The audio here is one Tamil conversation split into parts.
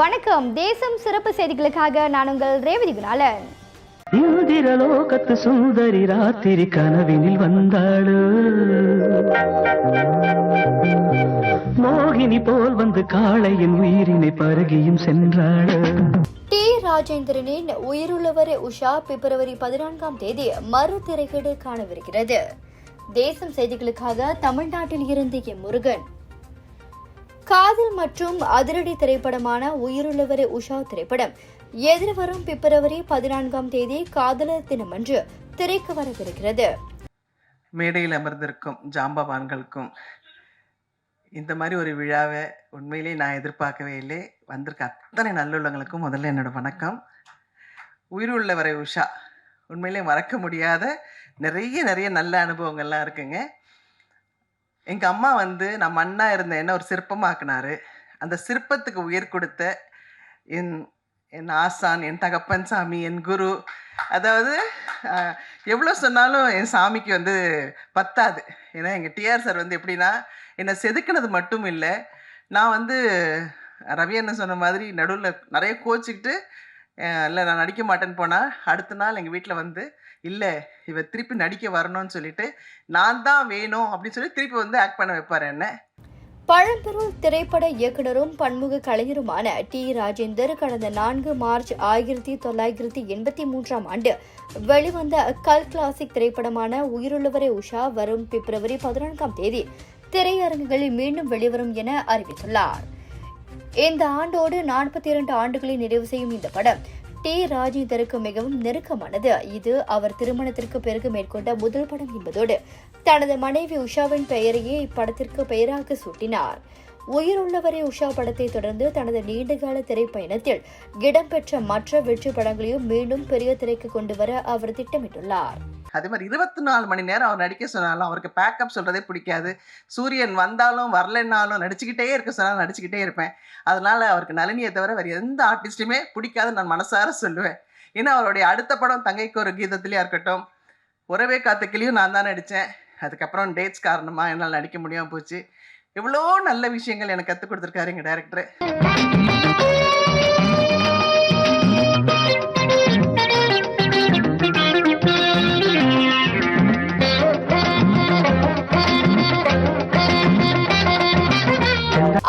வணக்கம். தேசம் சிறப்பு செய்திகளுக்காக நான் உங்கள் ரேவதி குணாலன். இந்திரலோகத்து சுந்தரி ராத்திரி கனவினில் வந்தாளு. மோகினி போல் வந்து காளையின் உயிரினை பருகியும் சென்றாளு. டி. ராஜேந்திரனின் உயிருள்ளவர் உஷா பிப்ரவரி பதினான்காம் தேதி மறு திரைக்கீடு காணவிருக்கிறது. தேசம் செய்திகளுக்காக தமிழ்நாட்டில் இருந்து எம் முருகன். காதல் மற்றும் அதிரடி திரைப்படமான உயிருள்ளவரே உஷா திரைப்படம். எதிர்வரும் பிப்ரவரி பதினான்காம் தேதி காதலர் தினமன்று திரைக்கு வரவிருக்கிறது. மேடையில் அமர்ந்திருக்கும் ஜாம்பவான்களுக்கும் இந்த மாதிரி ஒரு விழாவை உண்மையிலே நான் எதிர்பார்க்கவே இல்லை. வந்திருக்க அத்தனை நல்லுள்ளங்களுக்கும் முதல்ல என்னோட வணக்கம். உயிர் உஷா. உண்மையிலே மறக்க முடியாத நிறைய நிறைய நல்ல அனுபவங்கள்லாம் இருக்குங்க. எங்கள் அம்மா வந்து நான் அண்ணா இருந்த என்ன ஒரு சிற்பமாக்குனாரு. அந்த சிற்பத்துக்கு உயிர் கொடுத்த என் என் ஆசான் என் தகப்பன் சாமி என் குரு. அதாவது எவ்வளோ சொன்னாலும் என் சாமிக்கு வந்து பத்தாது. ஏன்னா எங்கள் டிஆர் சார் வந்து எப்படின்னா என்னை செதுக்கினது மட்டும் இல்லை. நான் வந்து ரவி என்ன சொன்ன மாதிரி நடுவில் நிறைய கோச்சிக்கிட்டு இல்லை நான் நடிக்க மாட்டேன்னு போனால் அடுத்த நாள் எங்கள் வீட்டில் வந்து இல்லை இவ திருப்பி நடிக்க வரணும்னு சொல்லிட்டு நான் தான் வேணும் அப்படின்னு சொல்லி திருப்பி வந்து ஆக்ட் பண்ண வைப்பார் என்ன? பழம்பெரும் திரைப்பட இயக்குனரும் பன்முக கலைஞருமான டி. ராஜேந்தர் கடந்த நான்கு மார்ச் ஆயிரத்தி தொள்ளாயிரத்தி எண்பத்தி மூன்றாம் ஆண்டு வெளிவந்த கல் கிளாசிக் திரைப்படமான உயிருள்ளவரை உஷா வரும் பிப்ரவரி பதினான்காம் தேதி திரையரங்குகளில் மீண்டும் வெளிவரும் என அறிவித்துள்ளார். இந்த ஆண்டோடு நாற்பத்தி இரண்டு ஆண்டுகளை நிறைவு செய்யும் இந்த படம் டி ராஜேந்தருக்கு மிகவும் நெருக்கமானது. இது அவர் திருமணத்திற்கு பிறகு மேற்கொண்ட முதல் படம் என்பதோடு தனது மனைவி உஷாவின் பெயரையே இப்படத்திற்கு பெயராக சூட்டினார். உயிருள்ளவரே உஷா படத்தை தொடர்ந்து தனது நீண்டகால திரைப்பயணத்தில் இடம்பெற்ற மற்ற வெற்றி படங்களையும் மீண்டும் பெரிய திரைக்கு கொண்டு வர அவர் திட்டமிட்டுள்ளார். அதே மாதிரி இருபத்தி நாலு மணி நேரம் அவர் நடிக்க சொன்னாலும் அவருக்கு பேக்கப் சொல்கிறதே பிடிக்காது. சூரியன் வந்தாலும் வரலைன்னாலும் நடிச்சுக்கிட்டே இருக்க சொன்னாலும் நடிச்சுக்கிட்டே இருப்பேன். அதனால அவருக்கு நளினியை தவிர வேறு எந்த ஆர்டிஸ்ட்டுமே பிடிக்காதுன்னு நான் மனசார சொல்லுவேன். ஏன்னா அவருடைய அடுத்த படம் தங்கைக்கு ஒரு கீதத்துலேயா இருக்கட்டும் உறவே காத்துக்கிலையும் நான் தான் நடித்தேன் அதுக்கப்புறம் டேட்ஸ் காரணமாக என்னால் நடிக்க முடியாமல் போச்சு. எவ்வளோ நல்ல விஷயங்கள் எனக்கு கற்றுக் கொடுத்துருக்காரு எங்கள் டேரக்டர்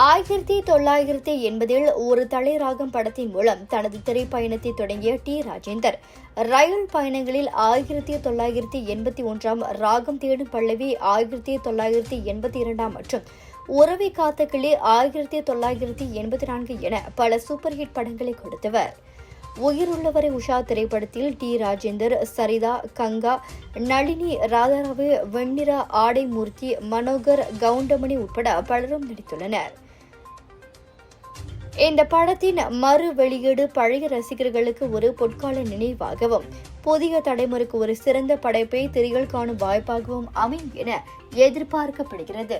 ஆயிரத்தி தொள்ளாயிரத்தி எண்பதில் ஒரு தலைராகம் படத்தின் மூலம் தனது திரைப்பயணத்தை தொடங்கிய டி. ராஜேந்தர். ரயில் பயணங்களில் ஆயிரத்தி தொள்ளாயிரத்தி எண்பத்தி ஒன்றாம் ராகம் தேடும் பல்லவி ஆயிரத்தி தொள்ளாயிரத்தி எண்பத்தி இரண்டாம் மற்றும் உறவை காத்த கிளி ஆயிரத்தி தொள்ளாயிரத்தி எண்பத்தி நான்கு என பல சூப்பர் ஹிட் படங்களை கொடுத்தவர். உயிருள்ளவரை உஷா திரைப்படத்தில் டி. ராஜேந்தர் சரிதா கங்கா நளினி ராதாராவு வெண்ணிற ஆடை மூர்த்தி மனோகர் கவுண்டமணி உட்பட பலரும் நடித்துள்ளனர். இந்த படத்தின் மறு வெளியீடு பழைய ரசிகர்களுக்கு ஒரு பொற்கால நினைவாகவும் புதிய தலைமுறைக்கு ஒரு சிறந்த படைப்பை திரையில் காணும் வாய்ப்பாகவும் அமையும் என எதிர்பார்க்கப்படுகிறது.